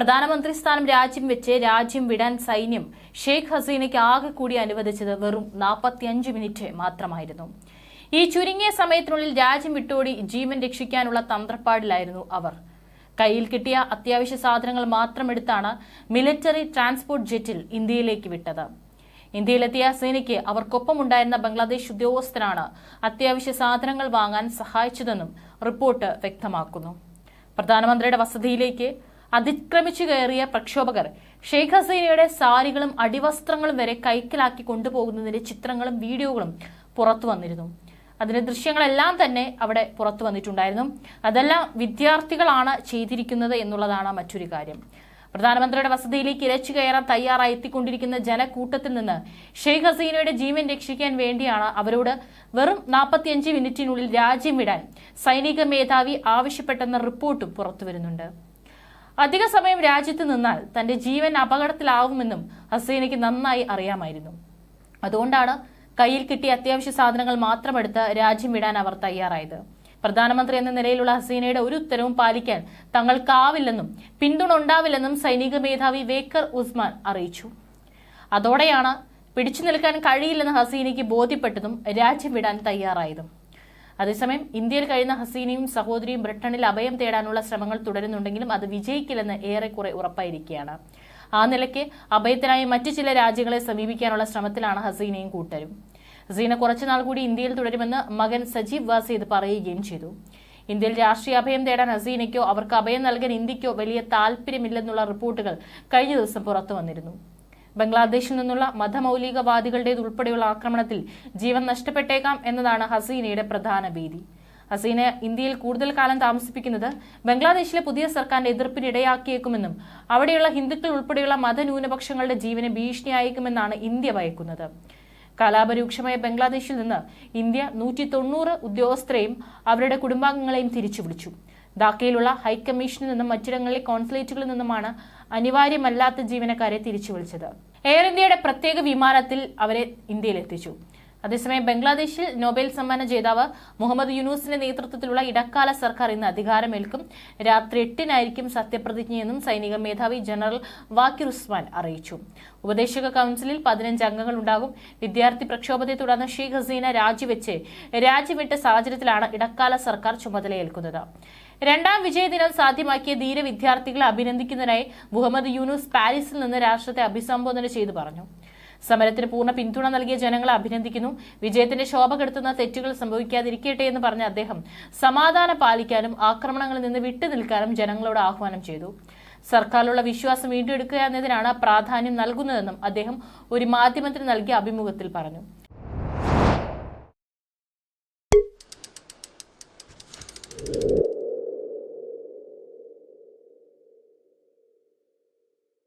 പ്രധാനമന്ത്രി സ്ഥാനം രാജ്യം വെച്ച് രാജ്യം വിടാൻ സൈന്യം ഷെയ്ഖ് ഹസീനയ്ക്ക് ആകെ കൂടി അനുവദിച്ചത് വെറും നാൽപ്പത്തിയഞ്ച് മിനിറ്റ് മാത്രമായിരുന്നു. ഈ ചുരുങ്ങിയ സമയത്തിനുള്ളിൽ രാജ്യം വിട്ടോടി ജീവൻ രക്ഷിക്കാനുള്ള തന്ത്രപ്പാടിലായിരുന്നു അവർ. കയ്യിൽ കിട്ടിയ അത്യാവശ്യ സാധനങ്ങൾ മാത്രം എടുത്താണ് മിലിറ്ററി ട്രാൻസ്പോർട്ട് ജെറ്റിൽ ഇന്ത്യയിലേക്ക് വിട്ടത്. ഇന്ത്യയിലെത്തിയ സേനയ്ക്ക് അവർക്കൊപ്പമുണ്ടായിരുന്ന ബംഗ്ലാദേശ് ഉദ്യോഗസ്ഥരാണ് അത്യാവശ്യ സാധനങ്ങൾ വാങ്ങാൻ സഹായിച്ചതെന്നും റിപ്പോർട്ട് വ്യക്തമാക്കുന്നു. പ്രധാനമന്ത്രിയുടെ വസതിയിലേക്ക് അതിക്രമിച്ചു കയറിയ പ്രക്ഷോഭകർ. ഷെയ്ഖ് ഹസീനയുടെ സാരികളും അടിവസ്ത്രങ്ങളും വരെ കൈക്കലാക്കി കൊണ്ടുപോകുന്നതിന്റെ ചിത്രങ്ങളും വീഡിയോകളും പുറത്തു വന്നിരുന്നു. അതിന്റെ ദൃശ്യങ്ങളെല്ലാം തന്നെ അവിടെ പുറത്തു വന്നിട്ടുണ്ടായിരുന്നു. അതെല്ലാം വിദ്യാർത്ഥികളാണ് ചെയ്തിരിക്കുന്നത് എന്നുള്ളതാണ് മറ്റൊരു കാര്യം. പ്രധാനമന്ത്രിയുടെ വസതിയിലേക്ക് ഇരച്ചു കയറാൻ തയ്യാറായി എത്തിക്കൊണ്ടിരിക്കുന്ന ജനക്കൂട്ടത്തിൽ നിന്ന് ഷെയ്ഖ് ഹസീനയുടെ ജീവൻ രക്ഷിക്കാൻ വേണ്ടിയാണ് അവരോട് വെറും നാൽപ്പത്തിയഞ്ച് മിനിറ്റിനുള്ളിൽ രാജ്യം വിടാൻ സൈനിക മേധാവി ആവശ്യപ്പെട്ടെന്ന റിപ്പോർട്ടും പുറത്തുവരുന്നുണ്ട് അധിക സമയം രാജ്യത്ത് നിന്നാൽ തന്റെ ജീവൻ അപകടത്തിലാവുമെന്നും ഹസീനയ്ക്ക് നന്നായി അറിയാമായിരുന്നു. അതുകൊണ്ടാണ് കയ്യിൽ കിട്ടിയ അത്യാവശ്യ സാധനങ്ങൾ മാത്രമെടുത്ത് രാജ്യം വിടാൻ അവർ തയ്യാറായത്. പ്രധാനമന്ത്രി എന്ന നിലയിലുള്ള ഹസീനയുടെ ഒരു ഉത്തരവും പാലിക്കാൻ തങ്ങൾക്കാവില്ലെന്നും പിന്തുണ ഉണ്ടാവില്ലെന്നും സൈനിക മേധാവി വേക്കർ ഉസ്മാൻ അറിയിച്ചു. അതോടെയാണ് പിടിച്ചു നിൽക്കാൻ കഴിയില്ലെന്ന് ഹസീനയ്ക്ക് ബോധ്യപ്പെട്ടതും രാജ്യം വിടാൻ തയ്യാറായതും. അതേസമയം ഇന്ത്യയിൽ കഴിയുന്ന ഹസീനയും സഹോദരിയും ബ്രിട്ടനിൽ അഭയം തേടാനുള്ള ശ്രമങ്ങൾ തുടരുന്നുണ്ടെങ്കിലും അത് വിജയിക്കില്ലെന്ന് ഏറെക്കുറെ ഉറപ്പായിരിക്കുകയാണ്. ആ നിലയ്ക്ക് അഭയത്തിനായി മറ്റു ചില രാജ്യങ്ങളെ സമീപിക്കാനുള്ള ശ്രമത്തിലാണ് ഹസീനയും കൂട്ടരും. ഹസീന കുറച്ചുനാൾ കൂടി ഇന്ത്യയിൽ തുടരുമെന്ന് മകൻ സജീവ് വാസീദ് പറയുകയും ചെയ്തു. ഇന്ത്യയിൽ രാഷ്ട്രീയ അഭയം തേടാൻ ഹസീനയ്ക്കോ അവർക്ക് അഭയം നൽകാൻ ഇന്ത്യക്കോ വലിയ താല്പര്യമില്ലെന്നുള്ള റിപ്പോർട്ടുകൾ കഴിഞ്ഞ ദിവസം പുറത്തു വന്നിരുന്നു. ബംഗ്ലാദേശിൽ നിന്നുള്ള മതമൗലികവാദികളുടേതുൾപ്പെടെയുള്ള ആക്രമണത്തിൽ ജീവൻ നഷ്ടപ്പെട്ടേക്കാം എന്നതാണ് ഹസീനയുടെ പ്രധാന ഭീതി. ഹസീന ഇന്ത്യയിൽ കൂടുതൽ കാലം താമസിപ്പിക്കുന്നത് ബംഗ്ലാദേശിലെ പുതിയ സർക്കാരിന്റെ എതിർപ്പിന് ഇടയാക്കിയേക്കുമെന്നും അവിടെയുള്ള ഹിന്ദുക്കൾ ഉൾപ്പെടെയുള്ള മതന്യൂനപക്ഷങ്ങളുടെ ജീവന് ഭീഷണിയായേക്കുമെന്നാണ് ഇന്ത്യ ഭയക്കുന്നത്. കലാപരൂക്ഷമായ ബംഗ്ലാദേശിൽ നിന്ന് ഇന്ത്യ നൂറ്റി തൊണ്ണൂറ് ഉദ്യോഗസ്ഥരെയും അവരുടെ കുടുംബാംഗങ്ങളെയും തിരിച്ചു വിളിച്ചു ധാക്കയിലുള്ള ഹൈക്കമ്മീഷനിൽ നിന്നും മറ്റിടങ്ങളിലെ കോൺസുലേറ്റുകളിൽ നിന്നുമാണ് അനിവാര്യമല്ലാത്ത ജീവനക്കാരെ തിരിച്ചു വിളിച്ചത്. എയർ ഇന്ത്യയുടെ പ്രത്യേക വിമാനത്തിൽ അവരെ ഇന്ത്യയിൽ എത്തിച്ചു. അതേസമയം ബംഗ്ലാദേശിൽ നൊബേൽ സമ്മാന ജേതാവ് മുഹമ്മദ് യൂനൂസിന്റെ നേതൃത്വത്തിലുള്ള ഇടക്കാല സർക്കാർ ഇന്ന് അധികാരമേൽക്കും. രാത്രി എട്ടിനായിരിക്കും സത്യപ്രതിജ്ഞയെന്നും സൈനിക മേധാവി ജനറൽ വാക്കിർ ഉസ്മാൻ അറിയിച്ചു. ഉപദേശക കൌൺസിലിൽ പതിനഞ്ച് അംഗങ്ങൾ ഉണ്ടാകും. വിദ്യാർത്ഥി പ്രക്ഷോഭത്തെ തുടർന്ന് ഷെയ്ഖ് ഹസീന രാജിവെച്ച് രാജ്യവിട്ട സാഹചര്യത്തിലാണ് ഇടക്കാല സർക്കാർ ചുമതലയേൽക്കുന്നത്. രണ്ടാം വിജയദിനം സാധ്യമാക്കിയ ധീര വിദ്യാർത്ഥികളെ അഭിനന്ദിക്കുന്നതിനായി മുഹമ്മദ് യൂനുസ് പാരീസിൽ നിന്ന് രാഷ്ട്രത്തെ അഭിസംബോധന ചെയ്തു പറഞ്ഞു. സമരത്തിന് പൂർണ പിന്തുണ നൽകിയ ജനങ്ങളെ അഭിനന്ദിക്കുന്നു. വിജയത്തിന്റെ ശോഭ കെടുത്തുന്ന തെറ്റുകൾ സംഭവിക്കാതിരിക്കട്ടെ എന്ന് പറഞ്ഞ അദ്ദേഹം സമാധാനം പാലിക്കാനും ആക്രമണങ്ങളിൽ നിന്ന് വിട്ടുനിൽക്കാനും ജനങ്ങളോട് ആഹ്വാനം ചെയ്തു. സർക്കാരിലുള്ള വിശ്വാസം വീണ്ടെടുക്കുക എന്നതിനാണ് പ്രാധാന്യം നൽകുന്നതെന്നും അദ്ദേഹം ഒരു മാധ്യമത്തിന് നൽകിയ അഭിമുഖത്തിൽ പറഞ്ഞു.